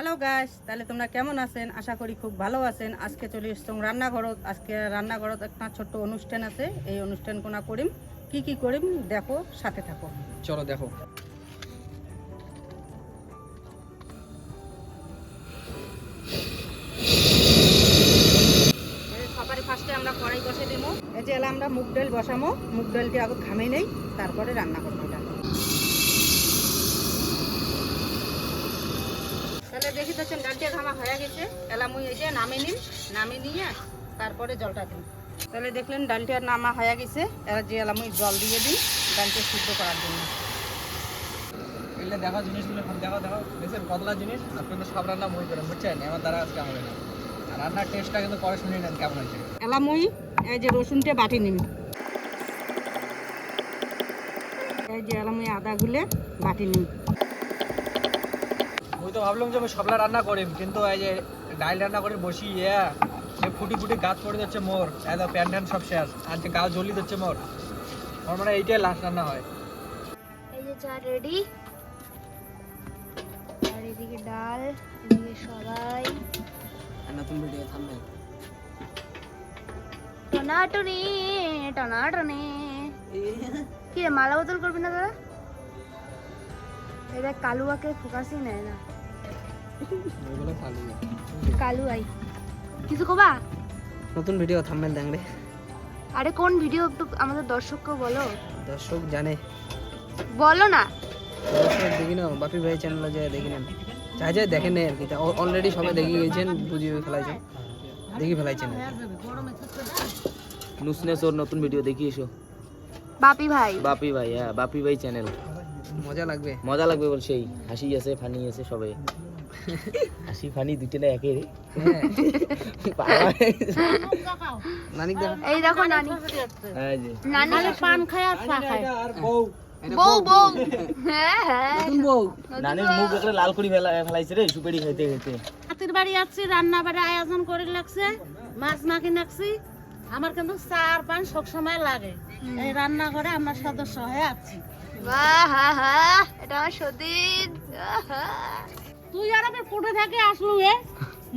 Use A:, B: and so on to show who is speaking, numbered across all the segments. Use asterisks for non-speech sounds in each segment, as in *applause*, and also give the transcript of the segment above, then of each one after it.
A: Hello guys তাহলে তোমরা কেমন আছেন? আশা করি খুব ভালো আছেন। আজকে চলে এসছো রান্নাঘরত। আজকে রান্নাঘরত একটা ছোট্ট অনুষ্ঠান আছে। এই অনুষ্ঠান কোনা করিম? কি কি করিম? দেখো সাথে থাকো।
B: চলো দেখো।
A: সবারই ফার্স্টে আমরা কড়াই বসে দিব। এই যে এলা আমরা মুগ ডাল বসামো। মুগ ডালটি আগে ঘামে নেই তারপরে রান্না করব। তাহলে দেখি তো ডালটা ঘামা হয়ে গেছে। এলা মুই এই যে নামে নিন নামে নিয়ে তারপরে জলটা দিন তাহলে দেখলেন ডালটা নামা হয়ে গেছে। এরা যে এলা মুই জল দিয়ে দিই ডালটা সিদ্ধ করার জন্য।
B: এগুলো দেখো জিনিসগুলো দেখো দেখো দেখছেন কতলা জিনিস আর কিন্তু সব রান্না মই করেন বুঝছেন? আমার দ্বারা আজকে হবে না। আর রান্নার টেস্টটা কিন্তু পরে শুনে নেন কেমন হয়েছে।
A: এলা মুই এই যে রসুনটা বাটি নিন এই যে এলা মুই আদা গুলে বাটি নিন
B: ওই তো ভাবলাম যে আমি সবলা রান্না করিম কিন্তু এই যে ডাল রান্না করে বসি ইয়া সে ফুটি ফুটি গাছ পড়ে যাচ্ছে মোর একদম প্যান ট্যান সব শেষ আর যে গাও জ্বলি যাচ্ছে মোর। আমার মানে এইটাই লাস্ট রান্না হয়।
C: এই যে চা রেডি আর এদিকে ডাল এদিকে সবাই।
B: নতুন ভিডিও থামবে।
C: টনাটনি টনাটনি। *laughs* কি রে মালা বদল করবি না দাদা? এটা কালুয়াকে ফোকাসই নেয় না। কালু আই কিছু কবা?
D: নতুন ভিডিও থামবেন দেখলে
C: আরে কোন ভিডিও একটু আমাদের দর্শককে বলো?
D: দর্শক জানে।
C: বলো না।
D: দর্শক দেখি না বাপি ভাই চ্যানেলে যায় দেখি নেন যা যা দেখেন আর কি। অলরেডি সবাই দেখে গেছেন বুঝিয়ে ফেলাইছেন দেখি ফেলাইছেন
E: নুসনেস ওর নতুন ভিডিও দেখি এসো।
C: বাপি ভাই।
E: বাপি ভাই হ্যাঁ বাপি ভাই চ্যানেল
D: মজা লাগবে।
E: মজা লাগবে বল সেই। হাসি আছে ফানি আছে সবে। হাসি ফানি দুইটা না একে রে
D: হ্যাঁ
C: এই দেখো নানি।
E: হ্যাঁ
C: নানি
A: পান খায় আর চা খায়।
B: বউ।
C: বউ বউ। হ্যাঁ হ্যাঁ।
D: বউ।
E: নানির মুখ একলে লাল করি ফেলা ফেলাইছে রে সুপেরি খাইতে খাইতে।
A: হাতির বাড়ি যাচ্ছি রান্না বাড়ি আয়োজন করে লাগছে মাছ মাখি নাকছি আমার কিন্তু চার পান সব সময় লাগে। এই রান্না করে আমরা সদস্য হয়ে আছি।
C: বাহ হা হা। এটা আমার সতীন।
A: তুই আর আবার কোটে থাকে আসলু এ।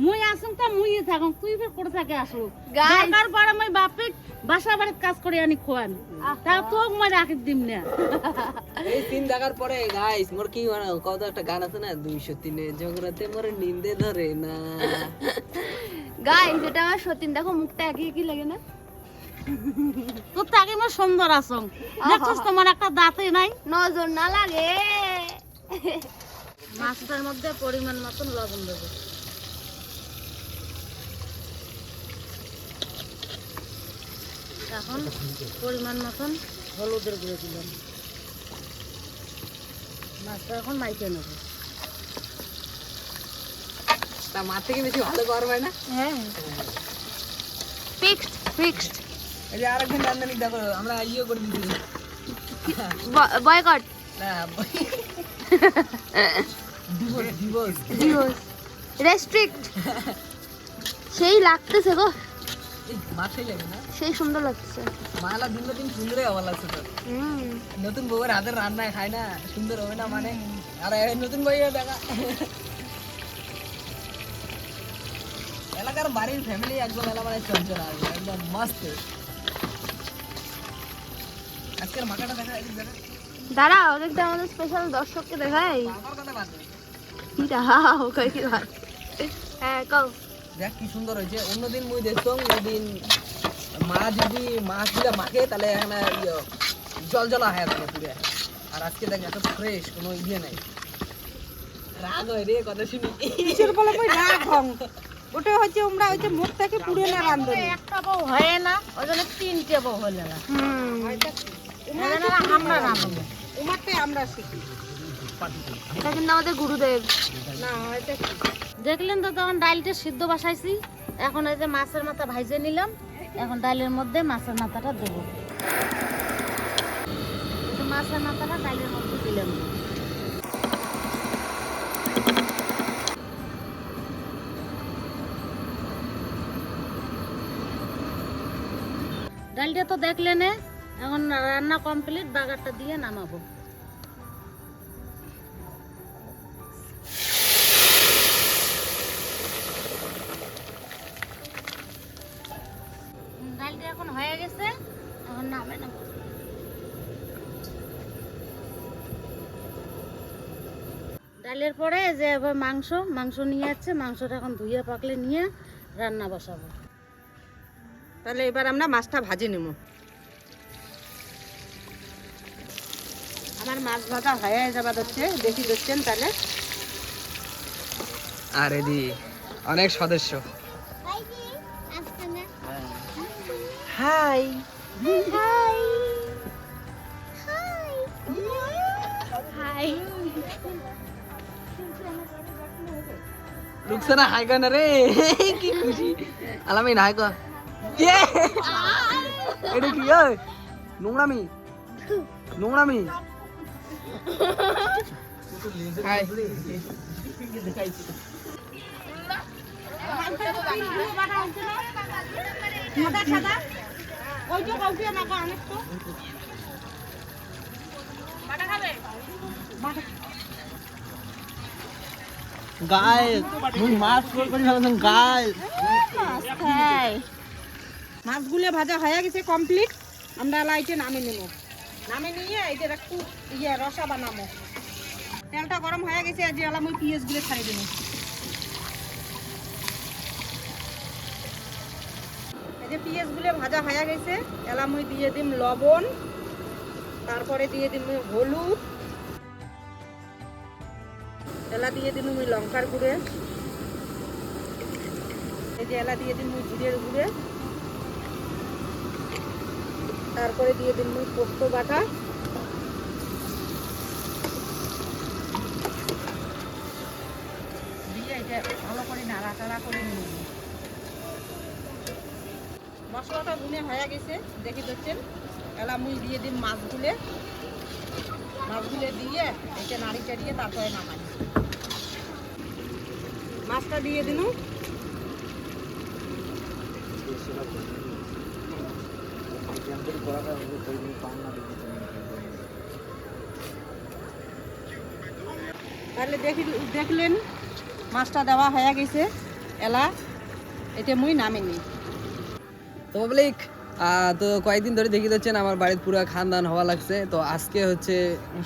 A: মুই আসুম তো মুই থাকুম তুই ফের কোটে থাকে আসলু. দরকার পড়ে মই বাপিক বাসা বাড়িতে কাজ করে আনি খোয়ান। তা তোক মই রাখি দিম না।
D: এই তিন দেখার পরে গাইস মোর কি মানে কত একটা গান আছে না দুইশো তিনে জগরাতে মোর নিন্দে ধরে না।
C: গাইস এটা আমার সতীন। দেখো মুখটা একই একই লাগে না?
A: তোর তাকে মই সুন্দর আসং। দেখছিস তোমার একটা দাঁতই নাই?
C: নজর না লাগে।
A: মাছটার মধ্যে পরিমাণ মতন লবণ দেবো। এখন পরিমাণ মতন হলুদের গুঁড়ো দিলাম। মাছটা এখন মাইকে নেব।
D: তা মার থেকে বেশি ভালো করবে না?
C: হ্যাঁ। ফিক্সড ফিক্সড
D: এই যে আরেকদিন রান্নানি দেখো আমরা ইয়ে করে দিয়েছি।
C: বয়কট
D: না *laughs*
C: রেস্ট্রিক্ট সেই লাগতেছে গো। সেই সুন্দর লাগতেছে।
D: মালা দিন দিন সুন্দরই হওয়া লাগছে তো। নতুন বউয়ের হাতের রান্না খায় না সুন্দর হবে না মানে। আর নতুন বউয়ের দেখা। এলাকার বাড়ির ফ্যামিলি একদম এলা মানে চঞ্চল একদম মস্ত। আজকের মাখাটা দেখা দেখা।
C: দাঁড়াও দেখতে আমাদের স্পেশাল দর্শককে দেখাই। দাও হ্যাঁ কও।
D: দেখ কি সুন্দর হয়েছে। অন্যদিন মুই দেখতাম ওদিন মা যদি মাছ দিলে মাখে তাহলে এখানে ইয়ে জল জলা হয় পুরো। আর আজকে দেখ এত ফ্রেশ কোনো ইয়ে নাই। রাগ হয় রে কথা শুনি।
A: কিসের বলে কই রাগ হং ওটা হচ্ছে আমরা হচ্ছে মুখ থেকে পুড়ে না রান্ধনি একটা বউ হয় না ওই জন্য তিনটে বউ হলে না।
C: হুম।
A: আমরা রান্ধবো উমারটাই আমরা শিখি।
C: এটা কিন্তু আমাদের গুরুদেব।
A: না এটা দেখলেন তো তখন ডালটা সিদ্ধ বসাইছি। এখন এই যে মাছের মাথা ভাইজে নিলাম। এখন ডালের মধ্যে মাছের মাথাটা দেবো। মাছের মাথাটা ডালের মধ্যে দিলাম। ডালটা তো দেখলেন এখন রান্না কমপ্লিট বাগারটা দিয়ে নামাবো।
C: ডালটা এখন হয়ে গেছে, এখন ডালের পরে যে এবার মাংস মাংস নিয়ে যাচ্ছে মাংসটা এখন ধুয়ে পাকলে নিয়ে রান্না বসাবো।
A: তাহলে এবার আমরা মাছটা ভাজে নেব। আমার মাছ ভাজা হয়ে যাবা হচ্ছে দেখি দিচ্ছেন তাহলে।
D: আরে দি অনেক সদস্য। হাই।
C: হাই।
D: রুকসানা হাই কর না রে। কি খুশি। আলামিন হাই কর। ইয়ে! এটা কি নোংরামি। নোংরামি। হাই
E: গাইস মুই মাছ করি গাইস
A: মাছগুলো ভাজা হয়ে গেছে কমপ্লিট আমরা লাইটে নামে নেব। নামে নিয়ে এদের একটু ইয়ে রসা বানাবো। তেলটা গরম হয়ে গেছে আর যে আলাম ওই পিঁয়াজগুলো ছাড়িয়ে দেবো। এই যে পিঁয়াজগুলো ভাজা হয়ে গেছে এলাম ওই দিয়ে দিম লবণ, তারপরে দিয়ে দিম হলুদ। এলা দিয়ে দিন লঙ্কার গুঁড়ে। এই যে এলা দিয়ে দিন ওই জিরের গুঁড়ে। তারপরে দিয়ে দিন পোস্ত বাটা। দিয়ে ভালো করে নাড়াচাড়া করে মশলাটা গুনে হয়ে গেছে, দেখে দিচ্ছেন এলা মুই দিয়ে দিন মাছগুলে। মাছগুলো দিয়ে এটা নাড়ি চাড়িয়ে তারপরে নামাই। মাছটা দিয়ে দিন। তাহলে দেখি, দেখলেন, মাছটা দেওয়া হয়ে গেছে, এলা এটা মুই নামিনি।
D: তো পাবলিক তো কয়েকদিন ধরে দেখি যাচ্ছেন আমার বাড়ির পুরো খানদান হওয়া লাগছে। তো আজকে হচ্ছে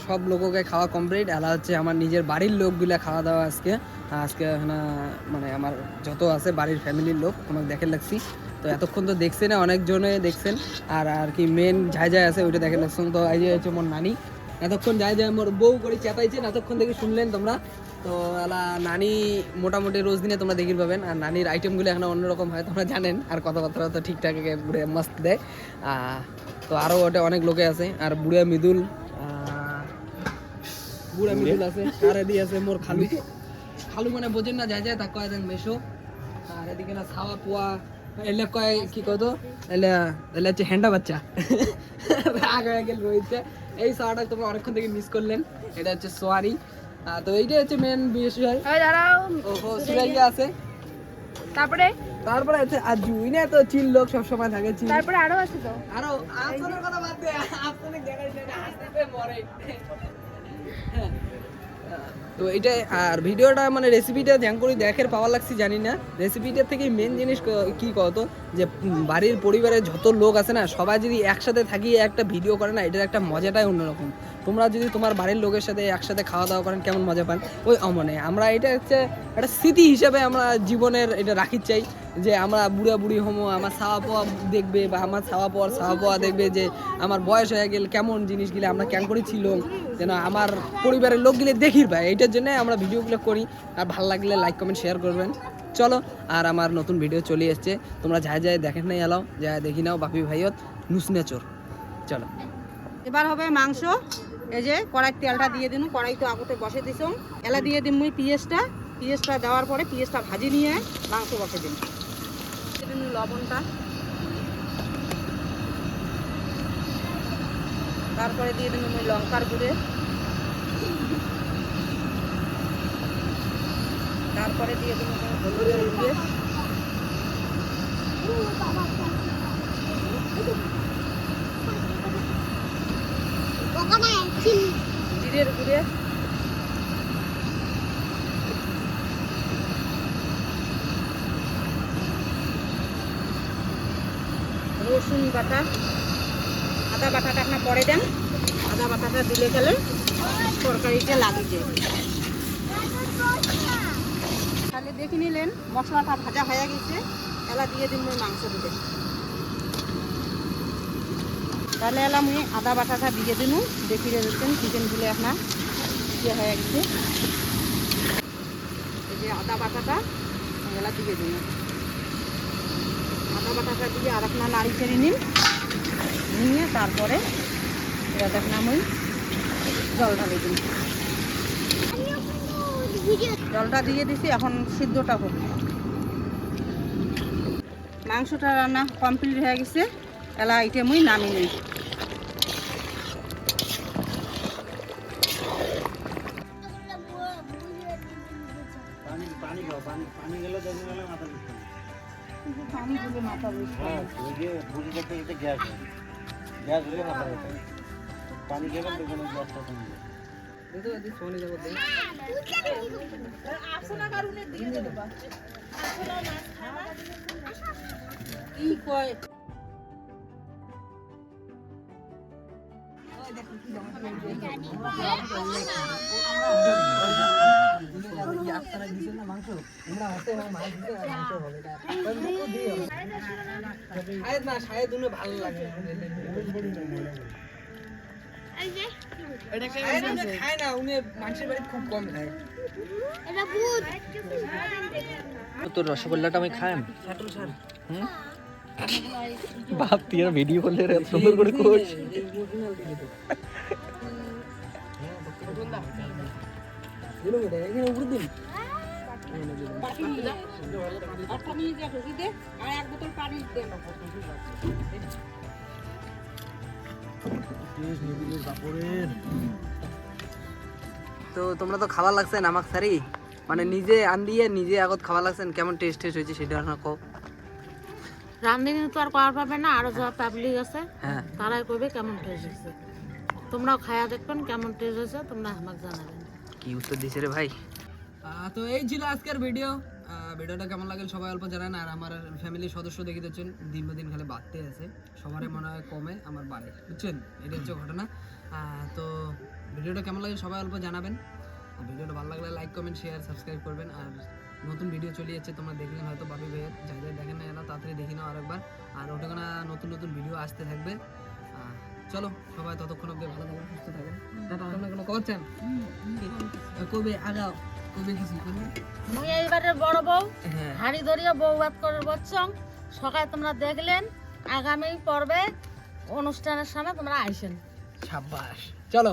D: সব লোককে খাওয়া কমপ্লিট এলা হচ্ছে আমার নিজের বাড়ির লোকগুলা খাওয়া দাওয়া আজকে। আজকে মানে আমার যত আছে বাড়ির ফ্যামিলির লোক আমাকে দেখে লাগছি। তো এতক্ষণ তো দেখছেন অনেকজনে দেখছেন। আর আর কি মেন যাই যাই আছে, ওইটা দেখে লাগছেন তো এই যে হচ্ছে মোর নানি। এতক্ষণ যাই যাই মোর বউ করে চেপাইছেন এতক্ষণ থেকে শুনলেন তোমরা। তো এলা নানি মোটামুটি রোজ দিনে তোমরা দেখি পাবেন। আর নানির আইটেমগুলো এখন অন্যরকম হয়, তোমরা জানেন। আর কথাবার্তা তো ঠিকঠাক পুরো মস্ত দেয়। তো আরও ওটা অনেক লোকে আছে। আর বুড়া মৃদুল বুড়া মৃদুল আছে। আর এদিকে আছে মোর খালু। খালু মানে বোঝেন না যায় যায় তা কয় দেন মেশো আর এদিকে না ছাওয়া পোয়া এলে কয় কি কত এলে এলে হচ্ছে হ্যান্ডা বাচ্চা রাগ হয়ে গেল রয়েছে এই সাওয়াটা তোমরা অনেকক্ষণ থেকে মিস করলেন এটা হচ্ছে সোয়ারি তো এইটাই হচ্ছে মেন বিষয়
C: দাঁড়াও
D: ওহো সুরাইয়া আছে
C: তারপরে
D: তারপরে আছে আর জুইনে তো চিল লোক সবসময় থাকে চিল
C: তারপরে আরও আছে তো
D: আরও আসনের কথা বাদ দে আসনে না হাসতে মরে। তো এটাই আর ভিডিওটা মানে রেসিপিটা ধ্যান করে দেখের পাওয়া লাগছে, জানি না। রেসিপিটার থেকে মেন জিনিস কি কত? যে বাড়ির পরিবারের যত লোক আছে না, সবাই যদি একসাথে থাকি, একটা ভিডিও করে না, এটার একটা মজাটাই অন্যরকম। তোমরা যদি তোমার বাড়ির লোকের সাথে একসাথে খাওয়া দাওয়া করেন, কেমন মজা পান? ওই অমনে। আমরা এটা হচ্ছে একটা স্মৃতি হিসাবে আমরা জীবনের এটা রাখি চাই। যে আমরা বুড়া বুড়ি হমো, আমার ছাওয়া পাওয়া দেখবে বা আমার ছাওয়া পাওয়ার ছাওয়া পাওয়া দেখবে যে আমার বয়স হয়ে গেলে কেমন জিনিসগুলো আমরা কেন করেছিল যেন আমার পরিবারের লোকগুলো দেখির ভাই এইটার জন্য আমরা ভিডিওগুলো করি। আর ভালো লাগলে লাইক কমেন্ট শেয়ার করবেন। চলো, আর আমার নতুন ভিডিও চলে এসছে। তোমরা যাই যাই দেখেন নাই এলাও যা দেখি নাও বাপি ভাইয়ত নুসনে চোর। চলো।
A: এবার হবে মাংস। এই যে কড়াই তেলটা দিয়ে দিন, কড়াই তো আগতে বসে দিছ এলা দিয়ে দিন মুই পিঁয়াজটা। পিঁয়াজটা দেওয়ার পরে পিঁয়াজটা ভাজি নিয়ে মাংস বসে দিন দিন লবণটা। তারপরে দিয়ে দিন ওই লঙ্কার গুঁড়ে। তারপরে দিয়ে দিন হলুদের গুঁড়ে। জিরের গুঁড়ে। রসুন বাটা, আদা বাটাটা আপনার পরে দেন। আদা বাটাটা দিলে গেলে তরকারিটা লাগিয়ে যায় তাহলে দেখে নিলেন, মশলাটা ভাজা হয়ে গেছে। এলা দিয়ে দিন মাংস দিতে। তাহলে এলা মুই আদা বাটাটা দিয়ে দিন। দেখি দিচ্ছেন চিকেনগুলো আপনার ইয়ে হয়ে গেছে। এই যে আদা বাটাটা, এলা দিয়ে দিন। আদা বাটাটা দিয়ে আর আপনার নাড়ি চেড়ে নিন। নিয়ে তারপরে এটা দেখেন আমি জল ঢালি দিন জলটা দিয়ে দিছি, এখন সিদ্ধটা হবে মাংসটা রান্না কমপ্লিট হয়ে গেছে, এলা আইটেমই নামি নিই দিলে মাথা বুঝতে
D: দেখো এদিকে সোনি দেখো দেখ
A: কি কয়
D: দিছেন খায় না, উনি মানুষের বাড়ি খুব কম খায়।
E: তোর রসগোল্লাটা আমি খাম বাপ তুই ভিডিও করলে রে সুন্দর করে কোচ
D: তো তোমরা তো খাবার লাগছেন আমাক সারি? মানে নিজে আন দিয়ে নিজে আগত খাবার লাগছেন কেমন টেস্ট টেস্ট হয়েছে সেটা না কও।
C: রান্ধনি তো আর করার পাবে না আরও যা পাবলিক আছে
D: হ্যাঁ।
C: তারাই কইবে কেমন টেস্ট হয়েছে। তোমরাও খায়া দেখবেন কেমন টেস্ট হয়েছে তোমরা আমাকে জানাবেন।
D: কি উত্তর দিছে রে ভাই? তো এই ছিল আজকের ভিডিও ভিডিওটা কেমন লাগল সবাই অল্প জানান। আর আমার ফ্যামিলির সদস্য দেখে দিচ্ছেন দিন দিন খালি বাড়তে আছে। সবারই মনে হয় কমে, আমার বাড়ে। বুঝছেন? এটা হচ্ছে ঘটনা। তো ভিডিওটা কেমন লাগে সবাই অল্প জানাবেন। আর ভিডিওটা ভালো লাগলে লাইক কমেন্ট শেয়ার সাবস্ক্রাইব করবেন। আর নতুন ভিডিও চলে যাচ্ছে তোমরা দেখলেন হয়তো বাপি ভাইয়ের যাদের দেখেন না তাড়াতাড়ি দেখি নাও আরেকবার। আর ওটা নতুন নতুন ভিডিও আসতে থাকবে। চলো সবাই ততক্ষণ অব্দি ভালো থাকবেন সুস্থ থাকবেন তোমরা কোনো করছেন কবে আগাও? কবে কিছু করবে?
C: মুই এইবারে বড় বউ
D: হ্যাঁ।
C: হাড়ি ধরিয়া বউ ভাত করার বচ্চং সকালে তোমরা দেখলেন আগামী পর্বে অনুষ্ঠানের সময় তোমরা আইসেন।
D: সাব্বাস। চলো।